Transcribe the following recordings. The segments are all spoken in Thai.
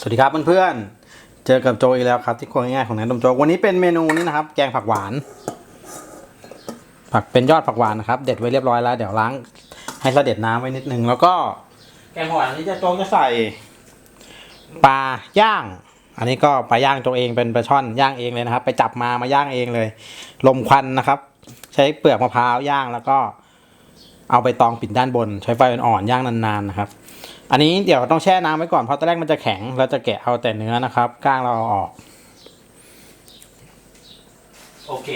สวัสดีครับเพื่อนๆ เจอกับโจอีกแล้วครับ ที่ครัวง่ายๆของแนนดมโจ วันนี้เป็นเมนูนี้นะครับ แกงผักหวาน ผักเป็นยอดผักหวานนะครับ เด็ดไว้เรียบร้อยแล้ว เดี๋ยวล้างให้เสด็จน้ำไว้นิดนึง แล้วก็ แกงผักหวานนี้จะโจจะใส่ปลาย่าง อันนี้ก็ปลาย่างโจกเองเป็นปลาช่อนย่างเองเลยนะครับ ไปจับมามาย่างเองเลย ลมควันนะครับ ใช้เปลือกมะพร้าวย่างแล้วก็ เอาไปตองปิดด้านบน ใช้ไฟอ่อนๆย่างนานๆนะครับ อันนี้เดี๋ยวต้องแช่น้ำไว้ก่อนเพราะตอนแรกมันจะแข็ง เราจะแกะเอาแต่เนื้อนะครับก้างเราเอาออก โอเค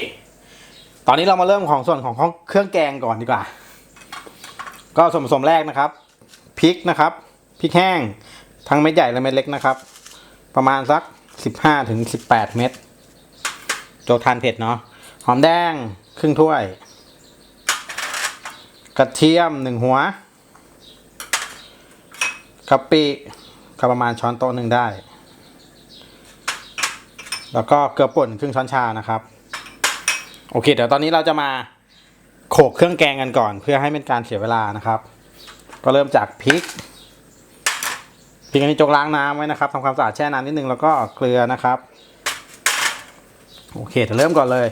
ตอนนี้เรามาเริ่มของส่วนของเครื่องแกงก่อนดีกว่า ก็ส่วนผสมแรกนะครับพริกนะครับพริกแห้งทั้งเม็ดใหญ่และเม็ดเล็กนะครับ ประมาณสักสิบห้าถึงสิบแปดเม็ดโจทานเผ็ดเนาะหอมแดงครึ่งถ้วย กระเทียมหนึ่งหัว กะปิก็ประมาณช้อนโต๊ะหนึ่งได้ แล้วก็เกลือป่นครึ่งช้อนชานะครับ โอเค เดี๋ยวตอนนี้เราจะมาโขลกเครื่องแกงกันก่อน เพื่อให้เป็นการเสียเวลานะครับ ก็เริ่มจากพริกพริกอันนี้จกล้างน้ำไว้นะครับทำความสะอาดแช่น้ำนิดนึงแล้วก็เกลือนะครับ โอเคเดี๋ยวเริ่มก่อนเลย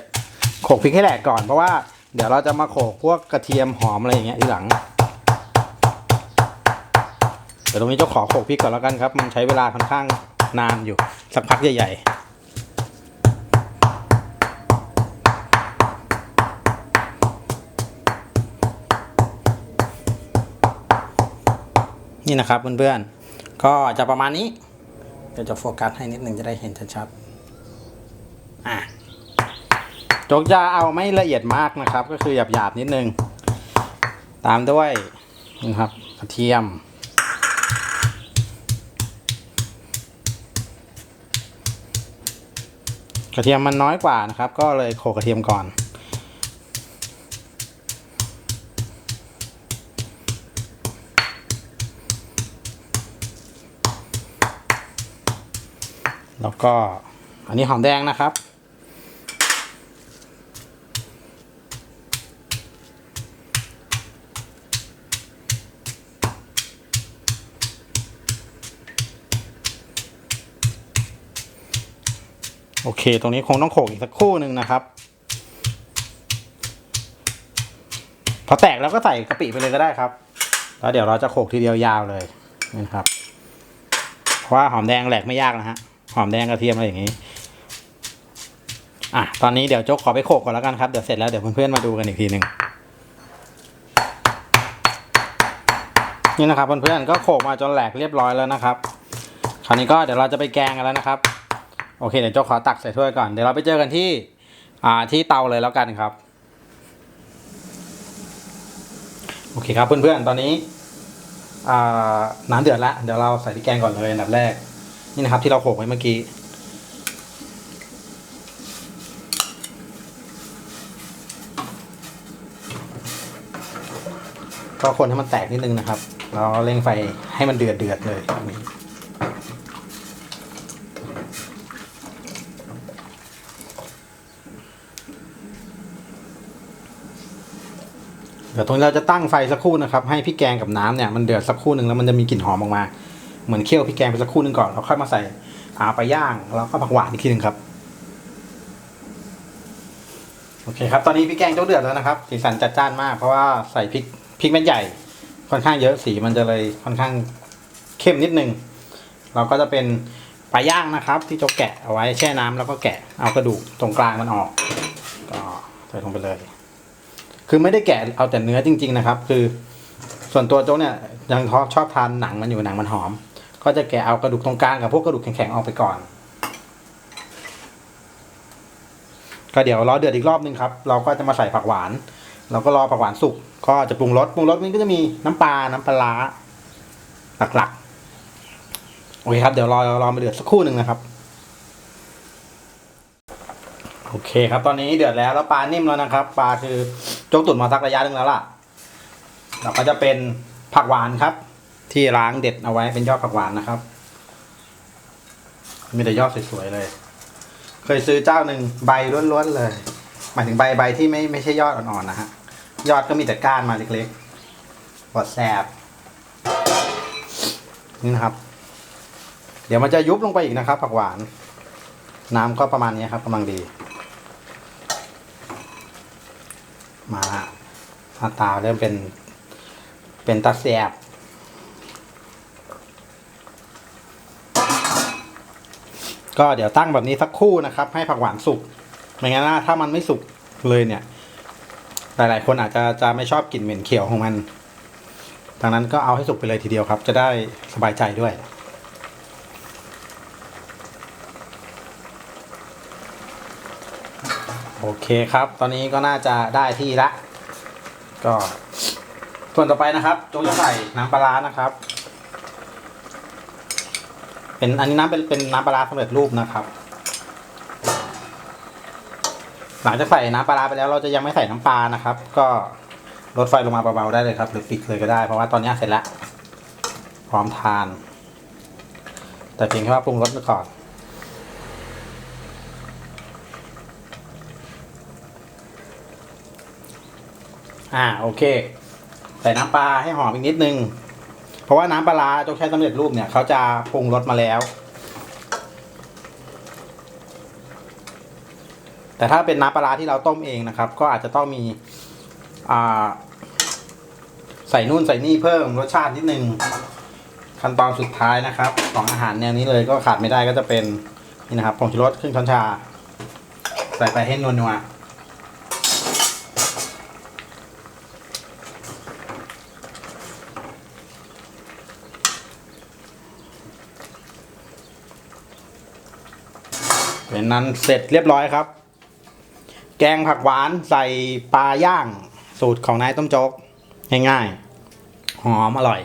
โขลกพริกให้แหลกก่อนเพราะว่าเดี๋ยวเราจะมาโขลกพวกกระเทียมหอมอะไรอย่างเงี้ยทีหลัง เดี๋ยวตรงนี้เจ้าขอโขกพริกก่อนแล้วกันครับ มันใช้เวลาค่อนข้างนานอยู่ สักพักใหญ่ๆนี่นะครับเพื่อนๆ ก็จะประมาณนี้ เดี๋ยวจะโฟกัสให้นิดนึงจะได้เห็นชัดๆ อะจกจะเอาไม่ละเอียดมากนะครับ ก็คือหยาบๆ นิดนึง ตามด้วยนะครับกระเทียม กระเทียมมันน้อยกว่านะครับ ก็เลยโขลกกระเทียมก่อน แล้วก็อันนี้หอมแดงนะครับ โอเค ตรงนี้คงต้องโขกอีกสักคู่หนึ่งนะครับ พอแตกแล้วก็ใส่กะปิไปเลยก็ได้ครับ แล้วเดี๋ยวเราจะโขกทีเดียวยาวเลยนะครับ เพราะว่าหอมแดงแหลกไม่ยากนะฮะ หอมแดงกระเทียมอะไรอย่างนี้ อะ ตอนนี้เดี๋ยวโจ๊กขอไปโขกก่อนแล้วกันครับ เดี๋ยวเสร็จแล้วเดี๋ยวเพื่อนๆมาดูกันอีกทีหนึ่งนี่นะครับเพื่อนๆก็โขกมาจนแหลกเรียบร้อยแล้วนะครับ คราวนี้ก็เดี๋ยวเราจะไปแกงกันแล้วนะครับ โอเคเดี๋ยวโจ๊กขอตักใส่ถ้วยก่อน เดี๋ยวเราไปเจอกันที่อ่าที่เตาเลยแล้วกันครับ โอเคครับเพื่อนๆตอนนี้อ่าน้ำเดือดแล้วเดี๋ยวเราใส่พริกแกงก่อนเลยอันดับแรก นี่นะครับที่เราโขลกไว้เมื่อกี้ก็คนให้มันแตกนิดนึงนะครับ เราเร่งไฟให้มันเดือดเดือดเลยแบบนี้ เดี๋ยวตรงเราจะตั้งไฟสักครู่นะครับ ให้พริกแกงกับน้ำเนี่ยมันเดือดสักครู่หนึ่งแล้วมันจะมีกลิ่นหอมออกมา เหมือนเคี่ยวพริกแกงไปสักครู่หนึ่งก่อนแล้วค่อยมาใส่อาไปย่างแล้วก็ผักหวานอีกทีหนึ่งครับโอเคครับตอนนี้พริกแกงเจ้าเดือดแล้วนะครับ สีสันจัดจ้านมากเพราะว่าใส่พริกพริกเม็ดใหญ่ ค่อนข้างเยอะสีมันจะเลยค่อนข้างเข้มนิดนึง เราก็จะเป็นปลาย่างนะครับ ที่จกแกะเอาไว้แช่น้ำแล้วก็แกะเอากระดูกตรงกลางมันออก ก็ใส่ลงไปเลย คือไม่ได้แกะเอาแต่เนื้อจริง ๆ นะครับ คือ ส่วนตัวโจ๊กเนี่ยยังชอบทานหนังมันอยู่หนังมันหอม ก็จะแกะเอากระดูกตรงกลางกับพวกกระดูกแข็งๆออกไปก่อน ก็เดี๋ยวรอเดือดอีกรอบนึงครับ เราก็จะมาใส่ผักหวาน เราก็รอผักหวานสุกก็จะปรุงรสปรุงรสมันก็จะมีน้ำปลาน้ำปลาร้าหลักๆโอเคครับเดี๋ยวรอรอมาเดือดสักครู่หนึ่งนะครับโอเคครับตอนนี้เดือดแล้วแล้วปลานิ่มแล้วนะครับ ปลาคือ จกตุ๋นมาสักระยะหนึ่งแล้วล่ะ เราก็จะเป็นผักหวานครับ ที่ล้างเด็ดเอาไว้เป็นยอดผักหวานนะครับ มีแต่ยอดสวยๆเลย เคยซื้อเจ้าหนึ่งใบล้วนๆเลย หมายถึงใบใบที่ไม่ไม่ใช่ยอดอ่อนๆนะฮะ ยอดก็มีแต่ก้านมาเล็กๆบอดแสบ นี่นะครับ เดี๋ยวมันจะยุบลงไปอีกนะครับ ผักหวาน น้ำก็ประมาณนี้ครับกำลังดี มาละหน้าตาเริ่มเป็น เป็นตาแสบก็เดี๋ยวตั้งแบบนี้สักคู่นะครับ ให้ผักหวานสุกไม่งั้นถ้ามันไม่สุกเลยเนี่ย หลายๆ คนอาจจะจะไม่ชอบกลิ่นเหม็นเขียวของมันดังนั้นก็เอาให้สุกไปเลยทีเดียวครับ จะได้สบายใจด้วย โอเคครับ ตอนนี้ก็น่าจะได้ที่ละ ก็ส่วนต่อไปนะครับโจงจะใส่น้ำปลาร้านะครับ เป็นอันนี้น้ำเป็นเป็นน้ำปลาร้าสำเร็จรูปนะครับ หลังจากใส่น้ำปลาร้าไปแล้วเราจะยังไม่ใส่น้ำปลานะครับ ก็ลดไฟลงมาเบาๆได้เลยครับ หรือปิดเลยก็ได้เพราะว่าตอนนี้เสร็จแล้วพร้อมทาน แต่เพียงแค่ว่าปรุงรสก่อน อ่าโอเค ใส่น้ำปลาให้หอมอีกนิดนึง เพราะว่าน้ำปลาร้าโจ๊กใช้สำเร็จรูปเนี่ยเขาจะปรุงรสมาแล้ว แต่ถ้าเป็นน้ำปลาร้าที่เราต้มเองนะครับ ก็อาจจะต้องมีอ่าใส่นู่นใส่นี่เพิ่มรสชาตินิดนึงขั้นตอนสุดท้ายนะครับของอาหารแนวนี้เลยก็ขาดไม่ได้ก็จะเป็นนี่นะครับผงชูรสครึ่งช้อนชา ใส่ไปให้นัวๆ เป็นนั้นเสร็จเรียบร้อยครับ แกงผักหวานใส่ปลาย่างสูตรของนายต้มโจ๊กง่ายๆหอมอร่อย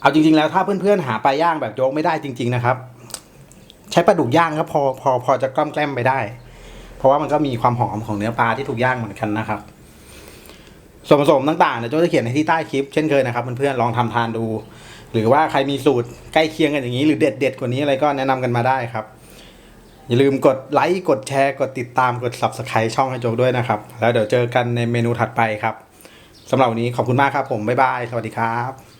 เอาจริง ๆ แล้วถ้าเพื่อนๆหาปลาย่างแบบโจ๊กไม่ได้จริง ๆ นะครับ ใช้ปลาดุกย่างก็พอพอพอจะกล้อมแกล้มไปได้ เพราะว่ามันก็มีความหอมของเนื้อปลาที่ถูกย่างเหมือนกันนะครับส่วนผสมต่างๆเดี๋ยวโจ๊กจะเขียนในที่ใต้คลิปเช่นเคยนะครับเพื่อนๆลองทำทานดู หรือว่าใครมีสูตรใกล้เคียงกันอย่างนี้ หรือเด็ดๆกว่านี้อะไรก็แนะนำกันมาได้ครับ อย่าลืมกดไลค์ กดแชร์ กดติดตาม กด subscribe ช่องให้โจกด้วยนะครับ แล้วเดี๋ยวเจอกันในเมนูถัดไปครับสำหรับวันนี้ขอบคุณมากครับผม บ๊ายบาย สวัสดีครับ